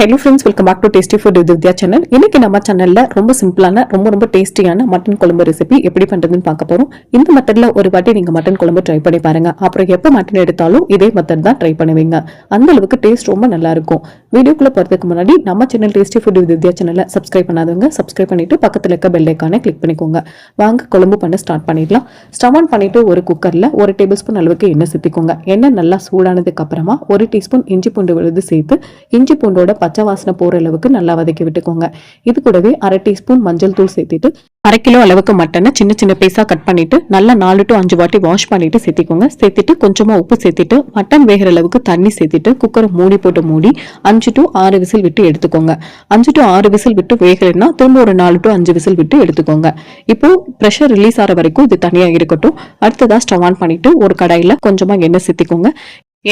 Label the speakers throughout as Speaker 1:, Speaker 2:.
Speaker 1: Hello friends welcome back to tasty food இது Vidya channel இன்னைக்கு நம்ம சேனல்ல ரொம்ப சிம்பிளான ரொம்ப ரொம்ப டேஸ்டியான மட்டன் குழம்பு ரெசிபி எப்படி பண்றதுன்னு பார்க்க போகிறோம் இந்த மெத்தடில் ஒரு வாட்டி நீங்க மட்டன் குழம்பு ட்ரை பண்ணி பாருங்க. அப்புறம் எப்போ மட்டன் எடுத்தாலும் இதே மெத்தட் தான் ட்ரை பண்ணுவீங்க. அந்த அளவுக்கு டேஸ்ட் ரொம்ப நல்லா இருக்கும். வீடியோக்குள்ளே போகிறதுக்கு முன்னாடி நம்ம சேனல் டேஸ்டி ஃபுட் வித்யா சேனலை சப்ஸ்கிரைப் பண்ணாதவங்க சப்ஸ்கிரைப் பண்ணிட்டு பக்கத்தில் இருக்க பெல் ஐக்கானை கிளிக் பண்ணிக்கோங்க. வாங்க குழம்பு பண்ண ஸ்டார்ட் பண்ணிடலாம். ஸ்டவ் ஆன் பண்ணிவிட்டு ஒரு குக்கரில் ஒரு டேபிள் ஸ்பூன் அளவுக்கு எண்ணெய் சேர்த்திக்கோங்க. எண்ணெய் நல்லா சூடானதுக்கு அப்புறமா ஒரு டீஸ்பூன் இஞ்சி பூண்டு விழுது சேர்த்து இஞ்சி பூண்டோட பச்சை வாசனை போகிற அளவுக்கு நல்லா வதக்கி விட்டுக்கோங்க. இது கூடவே அரை டீஸ்பூன் மஞ்சள் தூள் சேர்த்துட்டு அரை கிலோ அளவுக்கு மட்டனை சின்ன சின்ன பீஸாக கட் பண்ணிட்டு நல்லா நாலு டு அஞ்சு வாட்டி வாஷ் பண்ணிட்டு சேர்த்திக்கோங்க. சேர்த்துட்டு கொஞ்சமாக உப்பு சேர்த்துட்டு மட்டன் வேகிற அளவுக்கு தண்ணி சேர்த்துட்டு குக்கரை மூடி போட்டு மூடி அஞ்சு டு ஆறு விசில் விட்டு எடுத்துக்கோங்க. அஞ்சு டு ஆறு விசில் விட்டு வேகலைன்னா திரும்ப ஒரு நாலு டு அஞ்சு விசில் விட்டு எடுத்துக்கோங்க. இப்போ ப்ரெஷர் ரிலீஸ் ஆகிற வரைக்கும் இது தனியாக இருக்கட்டும். அடுத்ததாக ஸ்டவ் ஆன் பண்ணிட்டு ஒரு கடையில் கொஞ்சமாக எண்ணெய் சேர்த்திக்கோங்க.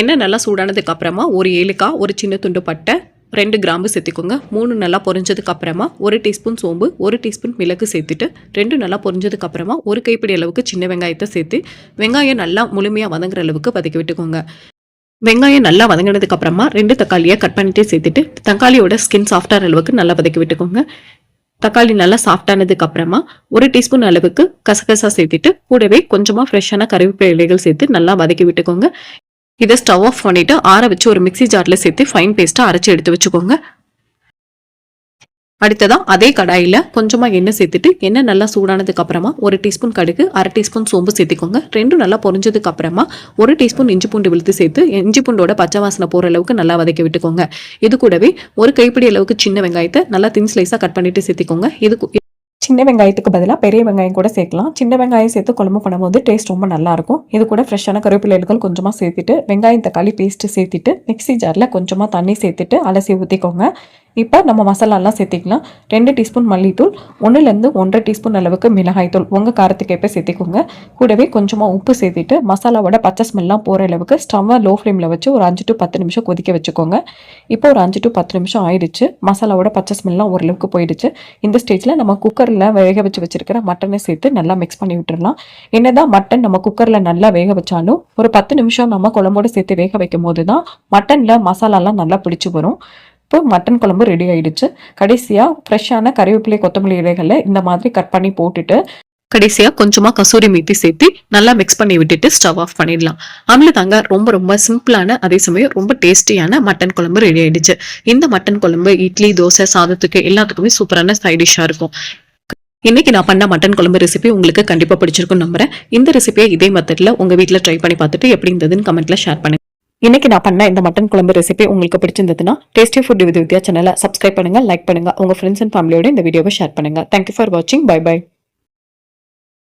Speaker 1: எண்ணெய் நல்லா சூடானதுக்கு அப்புறமா ஒரு ஏழுக்கா ஒரு சின்ன துண்டு பட்டை ரெண்டு கிராம்பு சேர்த்துக்கோங்க. மூணு நல்லா பொரிஞ்சதுக்கு அப்புறமா ஒரு டீஸ்பூன் சோம்பு ஒரு டீஸ்பூன் மிளகு சேர்த்துட்டு ரெண்டு நல்லா பொரிஞ்சதுக்கு அப்புறமா ஒரு கைப்பிடி அளவுக்கு சின்ன வெங்காயத்தை சேர்த்து வெங்காயம் நல்லா முழுமையாக வதங்குற அளவுக்கு வதக்கி விட்டுக்கோங்க. வெங்காயம் நல்லா வதங்கினதுக்கு அப்புறமா ரெண்டு தக்காளியை கட் பண்ணிட்டே சேர்த்துட்டு தக்காளியோட ஸ்கின் சாஃப்டான அளவுக்கு நல்லா வதக்கி விட்டுக்கோங்க. தக்காளி நல்லா சாஃப்டானதுக்கு அப்புறமா ஒரு டீஸ்பூன் அளவுக்கு கசகசா சேர்த்துட்டு கூடவே கொஞ்சமா ஃப்ரெஷ்ஷான கருவேப்பிலை இலைகள் சேர்த்து நல்லா வதக்கி விட்டுக்கோங்க. இதை ஸ்டவ் ஆஃப் பண்ணிட்டு ஆற வச்சு ஒரு மிக்ஸி ஜார்ல சேர்த்து ஃபைன் பேஸ்ட்டாக அரைச்சி எடுத்து வச்சுக்கோங்க. அடுத்ததா அதே கடாயில கொஞ்சமா எண்ணெய் சேர்த்துட்டு எண்ணெய் நல்லா சூடானதுக்கு அப்புறமா ஒரு டீஸ்பூன் கடுகு அரை டீஸ்பூன் சோம்பு சேர்த்துக்கோங்க. ரெண்டும் நல்லா பொரிஞ்சதுக்கு அப்புறமா ஒரு டீஸ்பூன் இஞ்சி பூண்டு விழுத்து சேர்த்து இஞ்சி பூண்டோட பச்சை வாசனை போற அளவுக்கு நல்லா வதக்கி விட்டுக்கோங்க. இது கூடவே ஒரு கைப்பிடி அளவுக்கு சின்ன வெங்காயத்தை நல்லா தின் ஸ்லைஸா கட் பண்ணிட்டு சேர்த்துக்கோங்க. இது சின்ன வெங்காயத்துக்கு பதிலாக பெரிய வெங்காயம் கூட சேர்க்கலாம். சின்ன வெங்காயம் சேர்த்து குழம்பு பண்ணும்போது டேஸ்ட் ரொம்ப நல்லாயிருக்கும் இது கூட ஃப்ரெஷ்ஷான கருவேப்பிலைகள் கொஞ்சமாக சேர்த்துட்டு வெங்காயம் தக்காளி பேஸ்ட்டு சேர்த்துட்டு மிக்ஸி ஜாரில் கொஞ்சமாக தண்ணி சேர்த்துட்டு அலசி ஊற்றிக்கோங்க இப்போ நம்ம மசாலாலாம் சேர்த்திக்கலாம். ரெண்டு டீஸ்பூன் மல்லித்தூள் ஒன்றுலேருந்து ஒன்றரை டீஸ்பூன் அளவுக்கு மிளகாய்த்தூள். உங்கள் காரத்துக்கு எப்போ சேர்த்திக்கோங்க. கூடவே கொஞ்சமாக உப்பு சேர்த்துட்டு மசாலாவோட பச்சை ஸ்மெல்லாம் போகிற அளவுக்கு ஸ்டவ்வை லோ ஃப்ளேமில் வச்சு ஒரு அஞ்சு டு பத்து நிமிஷம் கொதிக்க வச்சுக்கோங்க. இப்போ ஒரு அஞ்சு டு பத்து நிமிஷம் ஆயிடுச்சு. மசாலாவோட பச்சை ஸ்மெல்லாம் ஓரளவுக்கு போயிடுச்சு. இந்த ஸ்டேஜில் நம்ம குக்கரில் வேக வச்சு வச்சிருக்கிற மட்டனை சேர்த்து நல்லா மிக்ஸ் பண்ணி விட்டுடலாம் என்னதான் மட்டன் நம்ம குக்கரில் நல்லா வேக வச்சாலும் ஒரு பத்து நிமிஷம் நம்ம குழம்போடு சேர்த்து வேக வைக்கும் போது தான் மட்டனில் மசாலாலாம் நல்லா பிடிச்சி வரும். இப்போ மட்டன் குழம்பு ரெடி ஆயிடுச்சு. கடைசியாக ஃப்ரெஷ்ஷான கறிவேப்பிலை கொத்தமல்லி இலைகளை இந்த மாதிரி கட் பண்ணி போட்டுட்டு கடைசியாக கொஞ்சமாக கசூரி மீத்தி சேர்த்து நல்லா மிக்ஸ் பண்ணி விட்டுட்டு ஸ்டவ் ஆஃப் பண்ணிடலாம். அவ்வளோ தாங்க ரொம்ப ரொம்ப சிம்பிளான அதே சமயம் ரொம்ப டேஸ்டியான மட்டன் குழம்பு ரெடி ஆயிடுச்சு. இந்த மட்டன் குழம்பு இட்லி தோசை சாதத்துக்கு எல்லாத்துக்குமே சூப்பரான சைட் டிஷ்ஷாக இருக்கும். இன்னைக்கு நான் பண்ண மட்டன் குழம்பு ரெசிபி உங்களுக்கு கண்டிப்பாக பிடிச்சிருக்கும் நம்புறேன். இந்த ரெசிபியை இதே மெத்தடில் உங்கள் வீட்டில் ட்ரை பண்ணி பார்த்துட்டு எப்படி இருந்ததுன்னு கமெண்ட்ல ஷேர் பண்ணுங்க. இன்னைக்கு நான் பண்ண இந்த மட்டன் குழம்பு ரெசிபி உங்களுக்கு பிடிச்சிருந்ததுன்னா டேஸ்டி ஃபுட் வித் வித்யா சேனலை சப்ஸ்கிரைப் பண்ணுங்க லைக் பண்ணுங்க. உங்க ஃப்ரெண்ட்ஸ் அண்ட் ஃபேமிலியோட இந்த வீடியோவை ஷேர் பண்ணுங்க. தேங்க்யூ ஃபார் வாட்சிங் பை பை